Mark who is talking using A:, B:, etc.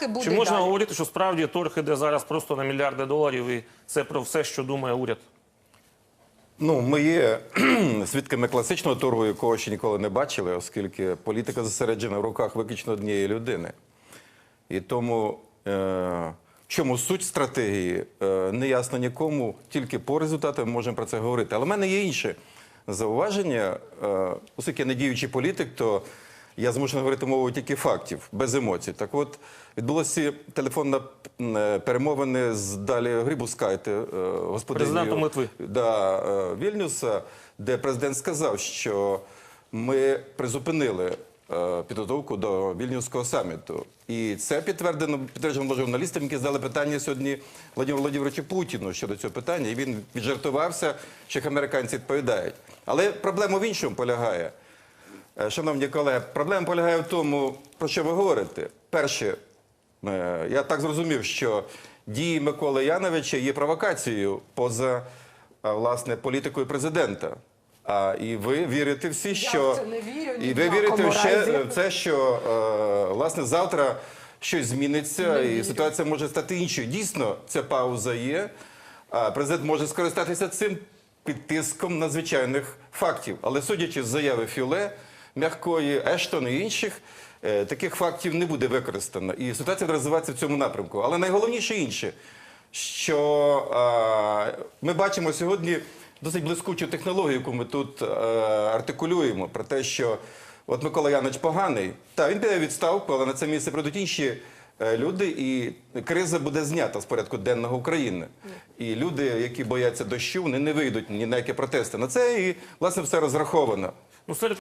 A: так і буде
B: Чи можна
A: далі.
B: говорити, що справді торг іде зараз просто на мільярди доларів, і це про все, що думає уряд?
C: Ну, ми є свідками класичного торгу, якого ще ніколи не бачили, оскільки політика зосереджена в руках виключно однієї людини. І тому е, в чому суть стратегії, е, не ясно нікому, тільки по результатам ми можемо про це говорити. Але в мене є інше зауваження. Е, оскільки я не діючий політик, то я змушений говорити мовою тільки фактів, без емоцій. Так от, відбулося телефонна е, перемовини з далі Грибускайте,
B: Президентом Литви.
C: да, е, Вільнюса, де президент сказав, що ми призупинили е, підготовку до Вільнюського саміту. І це підтверджено підтверджено журналістам, які задали питання сьогодні Владимиру Владимировичу Путіну щодо цього питання. І він віджартувався, що американці відповідають. Але проблема в іншому полягає. Е, Шановні колеги, проблема полягає в тому, про що ви говорите. Перше, е, я так зрозумів, що дії Миколи Яновича є провокацією поза е, власне політикою президента. А і ви вірите всі, що
A: в це не вірю ні
C: і ви вірите ще в це, що власне завтра щось зміниться, і ситуація може стати іншою. Дійсно, ця пауза є. Президент може скористатися цим під тиском надзвичайних фактів. Але судячи з заяви Фюле, м'якої Ештон і інших, е, таких фактів не буде використано. І ситуація буде в цьому напрямку. Але найголовніше інше, що е, ми бачимо сьогодні досить блискучу технологію, яку ми тут е, артикулюємо, про те, що от Микола Янович поганий, та він піде відставку, але на це місце прийдуть інші е, люди, і криза буде знята з порядку денного України. І люди, які бояться дощу, вони не вийдуть ні на які протести. На це і власне все розраховано.
B: Ну,